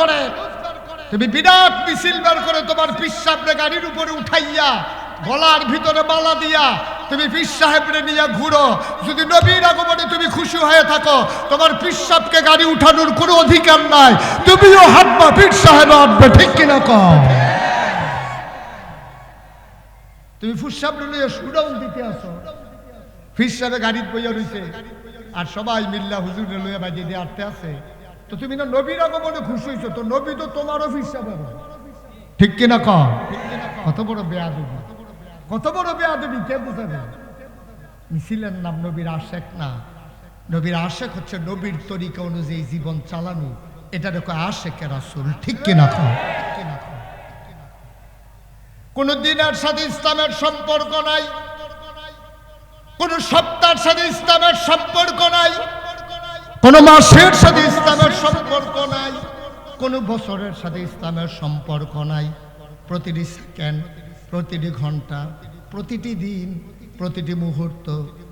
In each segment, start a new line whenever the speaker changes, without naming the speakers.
করে। তুমি বিরাট মিছিল বের করে তোমার পীর সাহেবরে গাড়ির উপরে উঠাইয়া, গলার ভিতরে মালা দিয়া তুমি পীর সাহেবরে নিয়ে ঘুরো। যদি নবীর আগমনে তুমি খুশি হয়ে থাকো, তোমার পীর সাহেবকে গাড়ি উঠানোর কোনো অধিকার নাই। তুমিও হাঁটবা পীর সাহেব হাঁটবে ঠিক কিনা কম তুমি ফুসাবরে লইয়া সুরাউল দিতে আসো। ফির সাহেবে গাড়ির বইয়া রইছে। আর সবাই মিল্লা হুজুরে লইয়া বাজে দিয়ে আটতে আছে তো তুমি না নবীর আগমনে খুশি হইছো তো নবী তো তোমারও ফির সাহেব ঠিক কিনা কম কত বড় বেয়াদবি। কত বড় বেয়াদবি কে বুঝাবে? মিছিলের নাম নবীর আশেক না। নবীর আশেক হচ্ছে নবীর তরিকা অনুযায়ী জীবন চালানো। এটা দেখো আশেকের আসল ঠিক কিনা কম ঠিক কিনা কম কোন দিনের সাথে ইসলামের সম্পর্ক নাই। কোন সপ্তাহের সাথে ইসলামের সম্পর্ক নাই। কোন মাসের সাথে ইসলামের সম্পর্ক নাই, কোন বছরের সাথে ইসলামের সম্পর্ক নাই। প্রতিটি সেকেন্ড, প্রতিটি ঘণ্টা, প্রতিটি দিন, প্রতিটি মুহূর্ত,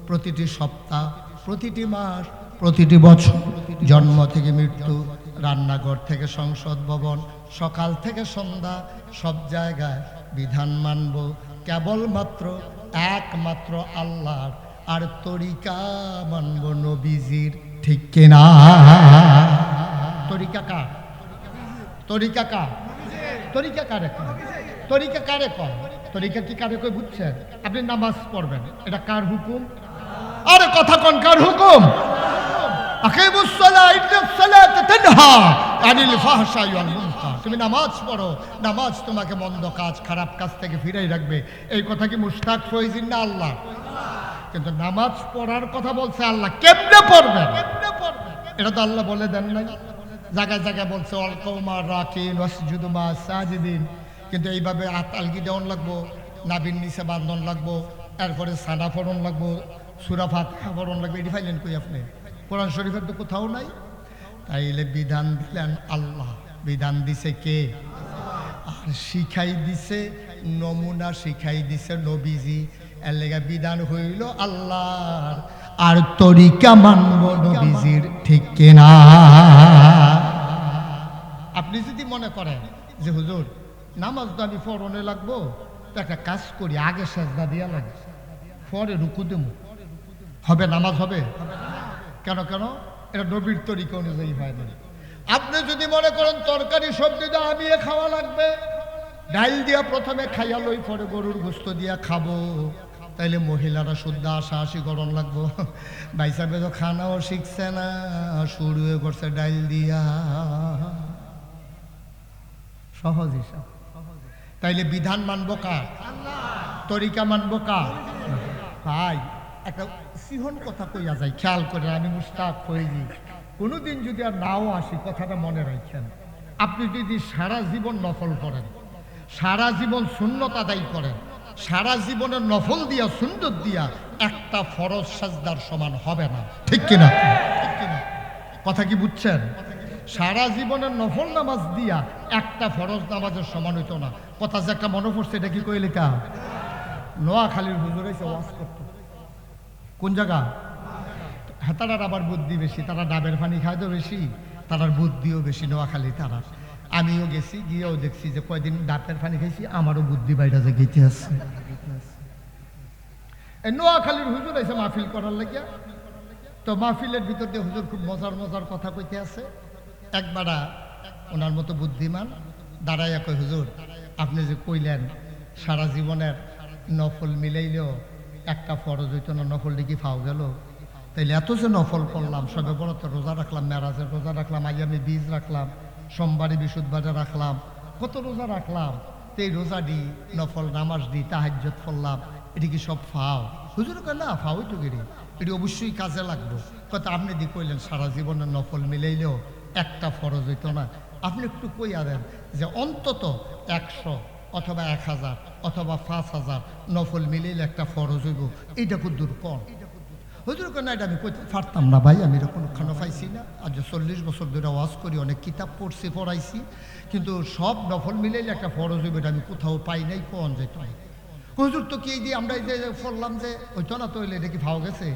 প্রতিটি সপ্তাহ, প্রতিটি মাস, প্রতিটি বছর। জন্ম থেকে মৃত্যু, রান্নাঘর থেকে সংসদ ভবন, সকাল থেকে সন্ধ্যা, সব জায়গায় বিধান মানব। কেবলমাত্র একমাত্র আল্লাহর আর তরিকা মানব নবীজির ঠিক কিনা তরিকা কার? তরিকা কার? তরিকা কারে কয়? তরিকা কারে কয়? তরিকা কি কারে কয় বুঝছেন? আপনি নামাজ পড়বেন। এটা কার হুকুম? আরে কথা কোন কার হুকুম? তুমি নামাজ পড়ো। নামাজ তোমাকে মন্দ কাজ, খারাপ কাজ থেকে ফিরাই রাখবে। এই কথা কি মুশতাক ফয়জিন না আল্লাহ কিন্তু নামাজ পড়ার কথা বলছে আল্লাহ। কেমনে পড়বেন? এটা তো আল্লাহ বলে দেন নাই। জায়গায় জায়গায় বলছে অলকৌমা রাকিন ওয়াসজুদুমা সাজিদিন। কিন্তু এইভাবে আলগি দেওয়ান লাগবো নাবিন নিচে বান্ধন লাগবো, এরপরে সাদা ফোড়ন লাগবো, সুরা ফাতিহা ফোড়ন লাগবে, এটি ফাইলেন কই আপনি? কোরআন শরীফের তো কোথাও নাই। তাইলে বিধান দিলেন আল্লাহ। বিধান দিছে কে? আর শিখাই দিছে, নমুনা শিখাই দিছে নবীজি। এর বিধান হইল আল্লাহর। আর তরিকা মানব নবীজির ঠিক কিনা? আপনি যদি মনে করেন যে, হুজুর, নামাজ তো আমি ফরনে লাগবো, তো একটা কাজ করি, আগে সেজদা দিয়া লাগে। পরে রুকু দেবো। হবে, নামাজ হবে? কেন কেন? এটা নবীর তরিকা অনুযায়ী হয় না। আপনি যদি মনে করেন তরকারি, সবজি দিয়ে আমি খাওয়া লাগবে, ডাইল দিয়া প্রথমে খাইয়া লই, পরে গরুর গোস্ত দিয়া খাব। তাইলে মহিলারা শুদ্ধ আসা আসি গরম লাগবো। বাইসাবে তো খানাও শিখছে না শুরুয়ে করছে ডাইল দিয়া। সহজ হিসাব। তাইলে বিধান মানবো কার? তরিকা মানবো কার? ভাই, একটা সিহন কথা কইয়া যায় খেয়াল করে আমি মুস্তাক হয়ে যাই কোনোদিন যদি আর নাও আসি, কথাটা মনে রাখছেন আপনি যদি সারা জীবন নফল করেন, সারা জীবন শূন্যতা দায়ী করেন সারা জীবনের নফল দিয়া সুন্দর দিয়া একটা ফরজ সাজদার সমান হবে না। ঠিক কিনা? কথা কি বুঝছেন? সারা জীবনের নফল নামাজ দিয়া একটা ফরজ নামাজের সমান হইতো না। কথা যে একটা মনে পড়ছে, এটা কি কইলে কা নোয়াখালীর হুজুর এসে ওয়াজ করতো। কোন জায়গা? হ্যাঁ তারার আবার বুদ্ধি বেশি, তারা ডাবের পানি খায় তো বেশি, তারার বুদ্ধিও বেশি, নোয়াখালী তারা আমিও গেছি, গিয়েও দেখছি যে কয়দিন ডাবের পানি খেয়েছি, আমারও বুদ্ধি বাইরে যে গেতে আছে। নোয়াখালীর হুজুর এসে মাহফিল করার লাগিয়া, তো মাহফিলের ভিতর দিয়ে হুজুর খুব মজার মজার কথা কইতে আছে। একবারা ওনার মতো বুদ্ধিমান, দাঁড়াইয়া কই হুজুর, আপনি যে কইলেন সারা জীবনের নফল মিলাইলেও একটা ফরজ হইতো না, নফল ডিকি ফাও গেল। তাইলে এত যে নফল করলাম, সবে বড়তে রোজা রাখলাম, মেরাজের রোজা রাখলাম আজ আমি বীজ রাখলাম সোমবারে বিশুদ্ধবারে রাখলাম। কত রোজা রাখলাম? তো রোজা দি, নফল নামাজ দি তাহাজ্জত করলাম। এটি কি সব ফাও? হুজুর কয়, না ফাওই তো গেরি এটি অবশ্যই কাজে লাগবো। কত আপনি দি কইলেন, সারা জীবনের নফল মিলাইলেও একটা ফরজ হইতো না। আপনি একটু কইয়া দেন যে অন্তত একশো অথবা এক হাজার অথবা পাঁচ হাজার নফল মিলাইলে একটা ফরজ হইব। এইটা দূর কম হুজুর কেন এটা আমি কইতে পারতাম না ভাই, আমি এরকম খানো পাইছি না। আজ চল্লিশ বছর ধরে ওয়াজ করি, অনেক কিতাব পড়ছি, পড়াইছি, কিন্তু সব নফল মিলাইলে একটা ফরজ হইব, এটা আমি কোথাও পাই নাই, কোন যেত হুজুর, তো কি এই দিয়ে আমরা এই যে পড়লাম যে ওইতো না তো, হইলে এটা কি ভাও গেছে?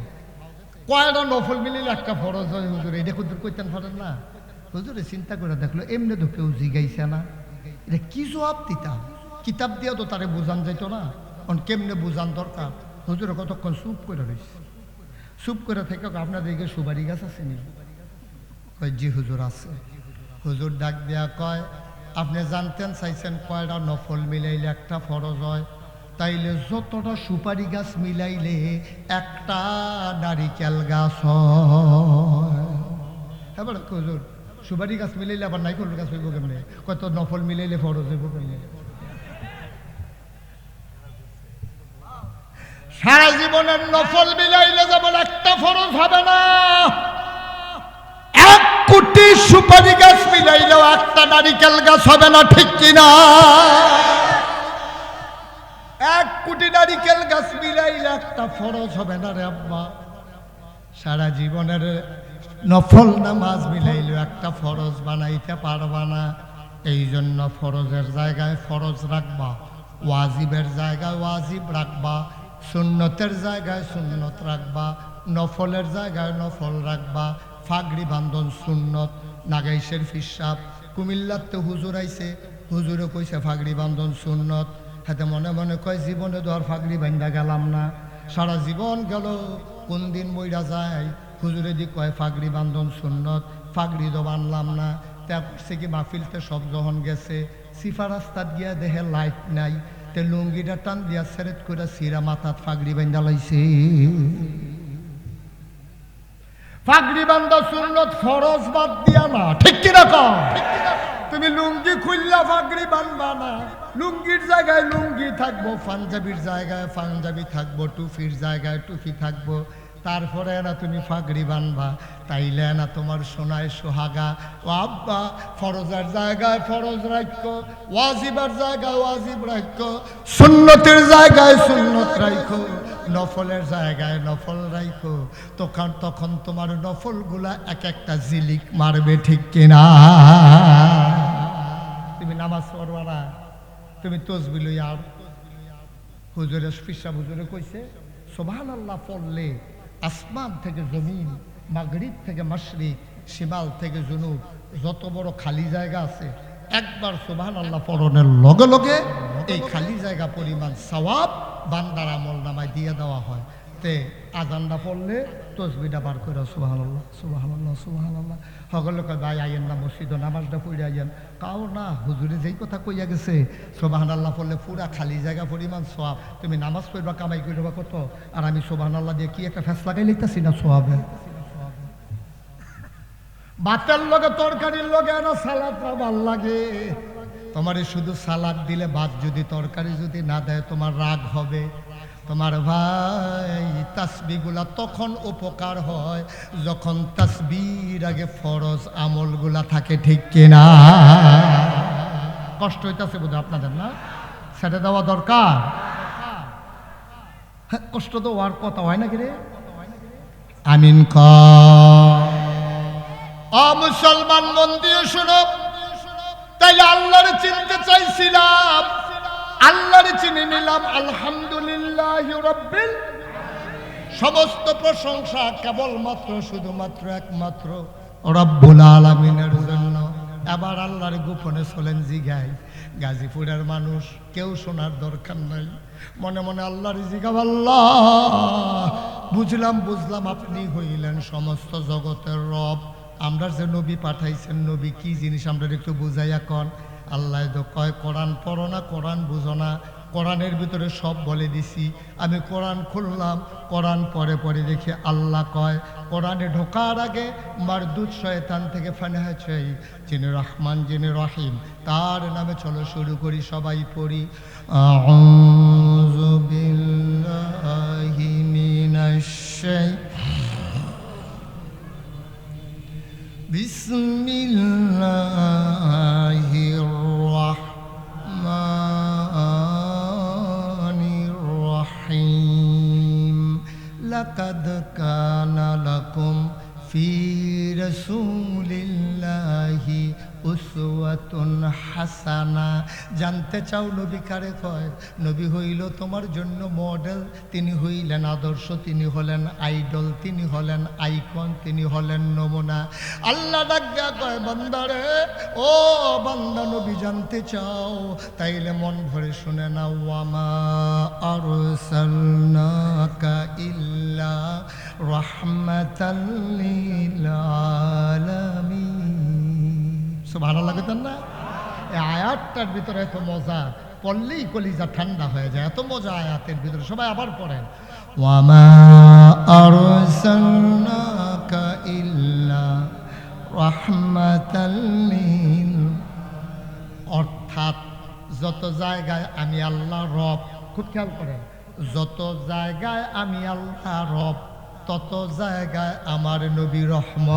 কয়টা নফল মিলিলে একটা ফরজ হয়, হুজুর, এটা কুদুর কইতেন পারেন না? হুজুরে চিন্তা করে দেখল, এমনি তো কেউ জিগাইছে না। এটা কি জবাব দিতাম কিতাব দিয়া তো তারে বোঝান যাইতো না। কেমনে বোঝান দরকার? হুজুরে কতক্ষণ চুপ করে রয়েছে চুপ করে থেকে আপনাদের দিকে সুবারি গাছ আছে নি কয়, জি, হুজুর আছে। হুজুর ডাক দেয়া কয়, আপনি জানতেন, চাইছেন কয়টা নফল মিলাইলে একটা ফরজ হয়? তাইলে যতটা সুপারি গাছ মিলাইলে একটা নারিকেল গাছ হয়। হুজুর, সুপারি গাছ মিলাইলে আবার নাইকল গাছ হইব কেমনে? কত নফল মিলাইলে ফরজ হইব কেমনে? সারা জীবনের নফল মিলাইলে যেমন একটা ফরজ হবে না, এক কোটি সুপারি গাছ মিলাইলেও একটা নারিকেল গাছ হবে না, ঠিক কিনা এক কোটি নারিকেল গাছ মিলাইলে একটা ফরজ হবে না রে আব্বা। সারা জীবনের নফল নামাজ মিলাইলেও একটা ফরজ বানাইতে পারবা না। এই জন্য ফরজের জায়গায় ফরজ রাখবা, ওয়াজিবের জায়গায় ওয়াজিব রাখবা। সুন্নতের জায়গায় সুন্নত রাখবা, নফলের জায়গায় নফল রাখবা, ফাগড়ি বান্ধন সুন্নত, নাগাইশের ফিসাব। কুমিল্লাতে হুজুর আইছে হুজুরে কইছে ফাগড়ি বান্ধন সুন্নত। হাতে মনে মনে কয়, জীবনে আর ফাগড়ি বান্ধা গেলাম না। সারা জীবন গেল, কোন দিন মইরা যায়? হুজুরে দি কয়, ফাগড়ি বান্ধন সুন্নত, ফাগড়ি তো বানলাম না। তা করছে কি মাহফিলতে সব যখন গেছে। সিফা রাস্তাত গিয়া দেহে লাইট নাই। তে লুঙ্গিটা টান দিয়া সেরেত করে সিরা ফাগড়ি বান্ধা লাইছে। ফাগড়ি বান্ধা সুন্নত ফরজ বাদ দিয়া না, ঠিক কিনা কম তুমি লুঙ্গি খুললা ফাগড়ি বানবা না। লুঙ্গির জায়গায় লুঙ্গি থাকব, পাঞ্জাবির জায়গায় পাঞ্জাবি থাকব, টুফির জায়গায় টুফি থাকব। তারপরে না তুমি ফাগড়ি বানবা, তাইলে না তোমার সোনায় সোহাগা। ও আব্বা, ফরজের জায়গায় ফরজ রাখো ওয়াজিবার জায়গায় ওয়াজিব রাখো সুন্নতের জায়গায় সুন্নত রাখো নফলের জায়গায় নফল রাখো তখন তখন তোমার নফলগুলা এক একটা জিলিক মারবে ঠিক কিনা? তুমি নামাজ পড়বা না, তুমি তসবি লই আর হুজুরে ফিসা হুজুরে কইছে সোভান আল্লাহ পড়লে আসমান থেকে জমিন, মাগরিব থেকে মাশরিক, শিমাল থেকে জুনুব, যত বড় খালি জায়গা আছে, একবার সোভান আল্লাহ পরনের লগে লগে এই খালি জায়গা পরিমাণ সওয়াব বান্দার আমল নামায় দিয়ে দেওয়া হয়। তে আজানটা পড়লে তসবিটা বার করে সুবাহান আল্লাহ সুবাহান আল্লাহ সকলে কয়, ভাই, আইয়েন না মসজিদ নামাজটা পড়ে আইয়েন। কাও না, হুজুরে যেই কথা কইয়া গেছে সোবাহান আল্লাহ পড়লে পুরা খালি জায়গা পরিমাণ সোয়াব তুমি নামাজ পড়বা, কামাই করবা কত? আর আমি সোবাহান আল্লাহ দিয়ে কি একটা ফেস লাগাই লিখতেছি না সোয়াবে ভাতের লগে তরকারির লগে আর সালাদ ভালো লাগে। তোমারে শুধু সালাদ দিলে ভাত যদি তরকারি যদি না দেয়, তোমার রাগ হবে। তোমার ভাই তাসবিগুলা তখন উপকার হয়, যখন তাসবির আগে ফরজ আমলগুলা থাকে, ঠিক কিনা? কষ্ট হইতেছে বোধ আপনাদের, না? সেটা দেওয়া দরকার? হ্যাঁ কষ্ট তো হওয়ার কথা হয় নাকি রে? আমিন ক। মুসলমান মন দিয়ে শুনো, তাইলে আল্লাহর চিনতে চাইছিলাম। চিনে নিলাম, আলহামদুলিল্লাহ সমস্ত প্রশংসা কেবলমাত্র, শুধুমাত্র একমাত্র রব্বুল আলমিনের জন্য। এবার আল্লাহর গোপনে চলেন জিগাই গাজীপুরের মানুষ, কেউ শোনার দরকার নাই। মনে মনে আল্লাহর জিগাব, আল্লাহ, বুঝলাম বুঝলাম আপনি হইলেন সমস্ত জগতের রব। আমরা যে নবী পাঠাইছেন, নবী কি জিনিস আমরা একটু বুঝাইয়া কন? আল্লাহ কয়, কোরআন পড়ো না, কোরআন বুঝো না। কোরআনের ভিতরে সব বলে দিছি। আমি কোরআন খুললাম, কোরআন পরে পরে দেখি আল্লাহ কয়, কোরআনে ঢোকার আগে মার মারদুদ শয়তান থেকে ফানেহা চাই, যিনি রহমান, যিনি রহিম, তার নামে চলো শুরু করি, সবাই পড়ি فی رسول اللہ উসওয়াতুন হাসানা। জানতে চাও নবী কারে কয়? নবী হইল তোমার জন্য মডেল। তিনি হইলেন আদর্শ, তিনি হলেন আইডল, তিনি হলেন আইকন, তিনি হলেন নমুনা। আল্লাহ ডাকা কয়, বান্দারে, ও বান্দা নবী জানতে চাও, তাইলে মন ভরে শুনে না ওয়ামা আরসালনাকা ইল্লা রাহমাতাল লিল আলামিন সুবহানাল্লাহ কইতেন না? এই আয়াতটার ভিতরে এত মজা পড়লেই কলিজা ঠান্ডা হয়ে যায় এত মজা আয়াতের ভিতরে সবাই আবার পড়েন। ওয়ামা আরসালনাকা ইল্লা রাহমাতাল লিল। অর্থাৎ যত জায়গায় আমি আল্লাহ রব খুব খেয়াল করেন যত জায়গায় আমি আল্লাহ রব তত জায়গায় আমার নবী রহম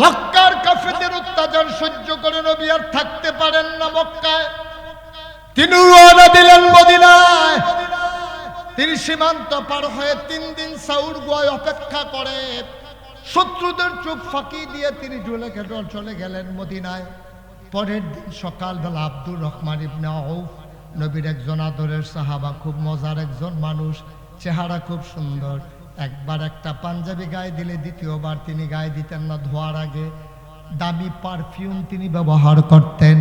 মক্কার কাফেদের অত্যাচার সহ্য করে আর থাকতে পারেন না মক্কায়। তিনি রওনা দিলেন মদিনায়। তিনি সীমান্ত পার হয়ে তিন দিন সাউর গোয়ায় অপেক্ষা করে। শত্রুদের চোখ ফাঁকি দিয়ে তিনি চলে গেল, চলে গেলেন মদিনায়। পরের দিন সকালবেলা আব্দুর রহমান ইবনে আউফ, নবীর একজন আদরের সাহাবা, খুব মজার একজন মানুষ, চেহারা খুব সুন্দর। একবার একটা পাঞ্জাবি গায়ে দিলে দ্বিতীয়বার তিনি গায়ে দিতেন না, ধোয়ার আগে। দামি পারফিউম তিনি ব্যবহার করতেন।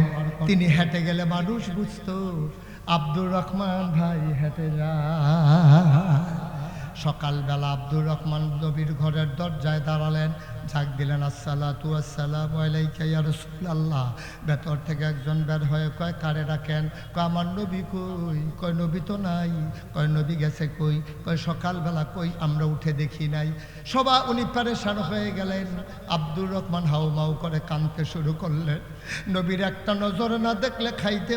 তিনি হেঁটে গেলে মানুষ বুঝত, আব্দুর রহমান ভাই হেঁটে যায়। সকালবেলা আব্দুর রহমান নবীর ঘরের দরজায় দাঁড়ালেন। ঝাঁক দিলেন, আসসালাতু আসসালাম আলাইকা ইয়া ভেতর থেকে একজন বের হয়ে কয়, কারে রাখেন কয়, আমার নবী কই? কয়, নবী তো নাই। কয়, নবী গেছে কই? কয়, সকালবেলা কই? আমরা উঠে দেখি নাই। সবা উনি প্যারেশান হয়ে গেলেন। আব্দুর রহমান হাউমাউ করে কানতে শুরু করলেন। নবীর একটা নজর না দেখলে খাইতে